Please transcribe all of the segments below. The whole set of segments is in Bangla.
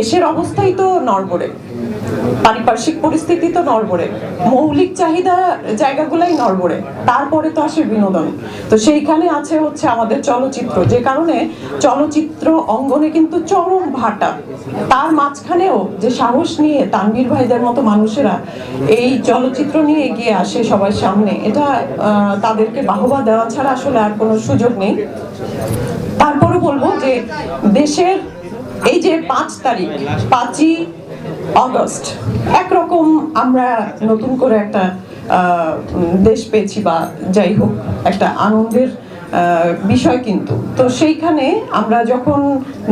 দেশের অবস্থাই তো নড়বড়ে। পারিপার্শ্বিক পরিস্থিতি তো নড়বড়ে। মৌলিক চাহিদা জায়গাগুলাই নড়বড়ে। তারপরে তো আসে বিনোদন। তো সেইখানে আছে হচ্ছে আমাদের চলচ্চিত্র। যে কারণে চলচ্চিত্র অঙ্গনে কিন্তু চরম ভাটা। তার মাঝখানেও যে সাহস নিয়ে তানভীর ভাইদের মতো মানুষেরা এই চলচ্চিত্র নিয়ে এগিয়ে আসে সবার সামনে, এটা তাদেরকে বাহবা দেওয়া ছাড়া আসলে আর কোনো সুযোগ নেই। তারপরে বলব যে দেশের এই যে পাঁচ তারিখ, পাঁচই অগস্ট একরকম আমরা নতুন করে একটা দেশ পেয়েছি বা যাই হোক, একটা আনন্দের বিষয় কিন্তু। তো সেইখানে আমরা যখন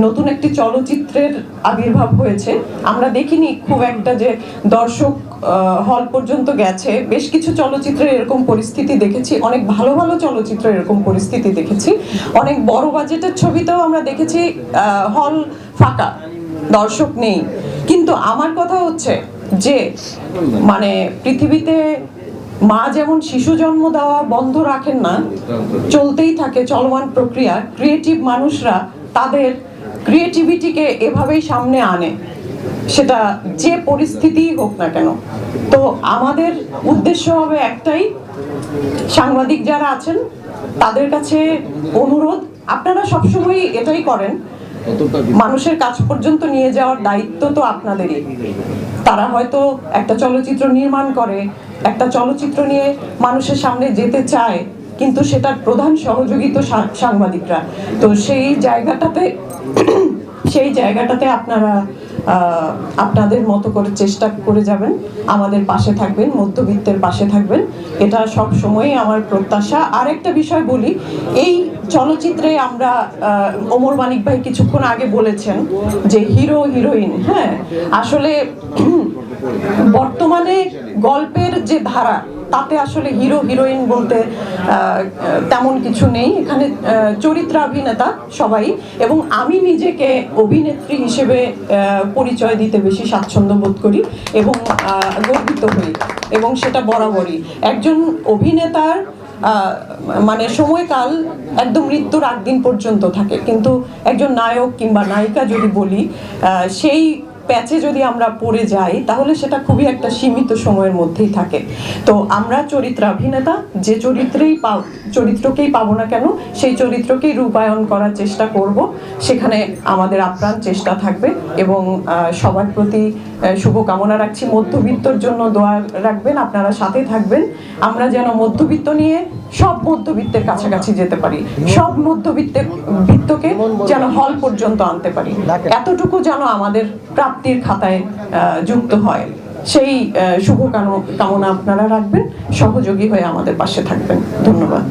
নতুন একটি চলচ্চিত্রের আবির্ভাব হয়েছে, আমরা দেখিনি খুব একটা যে দর্শক হল পর্যন্ত গেছে। বেশ কিছু চলচ্চিত্রের এরকম পরিস্থিতি দেখেছি, অনেক ভালো ভালো চলচ্চিত্রের এরকম পরিস্থিতি দেখেছি। অনেক বড় বাজেটের ছবিতেও আমরা দেখেছি হল ফাঁকা, দর্শক নেই। কিন্তু আমার কথা হচ্ছে যে মানে পৃথিবীতে মা যেমন শিশু জন্ম দেওয়া বন্ধ রাখেন না, চলতেই থাকে চলমান প্রক্রিয়া। ক্রিয়েটিভ মানুষরা তাদের ক্রিয়েটিভিটিকে এভাবেই সামনে আনে। সেটা যে পরিস্থিতি হোক না কেন। তো আমাদের উদ্দেশ্য হবে একটাই, সাংবাদিক যারা আছেন, তাদের কাছে অনুরোধ, আপনারা সবসময় এটাই করেন মানুষের কাজ পর্যন্ত নিয়ে যাওয়ার দায়িত্ব তো আপনাদেরই। তারা হয়তো একটা চলচ্চিত্র নির্মাণ করে, একটা চলচ্চিত্র নিয়ে মানুষের সামনে যেতে চায়, কিন্তু সেটার প্রধান সহযোগী তো সাংবাদিকরা। তো সেই জায়গাটাতে সেই জায়গাটাতে আপনারা আপনাদের মতো করে চেষ্টা করে যাবেন, আমাদের পাশে থাকবেন, মধ্যবিত্তের পাশে থাকবেন। এটা সব সময়ই আমার প্রত্যাশা। আরেকটা বিষয় বলি, এই চলচ্চিত্রে আমরা ওমর মানিক ভাই কিছুক্ষণ আগে বলেছেন যে হিরো, হিরোইন হ্যাঁ? আসলে বর্তমানে গল্পের যে ধারা তাতে আসলে হিরো, হিরোইন বলতে তেমন কিছু নেই। এখানে চরিত্রাভিনেতা সবাই, এবং আমি নিজেকে অভিনেত্রী হিসেবে পরিচয় দিতে বেশি স্বাচ্ছন্দ্য বোধ করি এবং গর্বিত হই, এবং সেটা বরাবরই। একজন অভিনেতার মানে সময়কাল একদম মৃত্যুর আগ দিন পর্যন্ত থাকে। কিন্তু একজন নায়ক কিংবা নায়িকা যদি বলি সেই প্যাচে যদি আমরা পড়ে যাই, তাহলে সেটা খুবই একটা সীমিত সময়ের মধ্যেই থাকে। তো আমরা চরিত্রাভিনেতা, যে চরিত্রেই পাও চরিত্রকেই পাবো না কেন সেই চরিত্রকেই রূপায়ণ করার চেষ্টা করব। সেখানে আমাদের আপ্রাণ চেষ্টা থাকবে এবং সবার প্রতি শুভকামনা রাখছি। মধ্যবিত্তর জন্য দোয়া রাখবেন আপনারা সাথে থাকবেন। আমরা যেন মধ্যবিত্ত নিয়ে সব মধ্যবিত্তের কাছাকাছি যেতে পারি। সব মধ্যবিত্তের বৃত্তকে যেন হল পর্যন্ত আনতে পারি। এতটুকু যেন আমাদের প্রাপ্তির খাতায় আহ, যুক্ত হয়। সেই শুভ কামনা আপনারা রাখবেন। সহযোগী হয়ে আমাদের পাশে থাকবেন। ধন্যবাদ।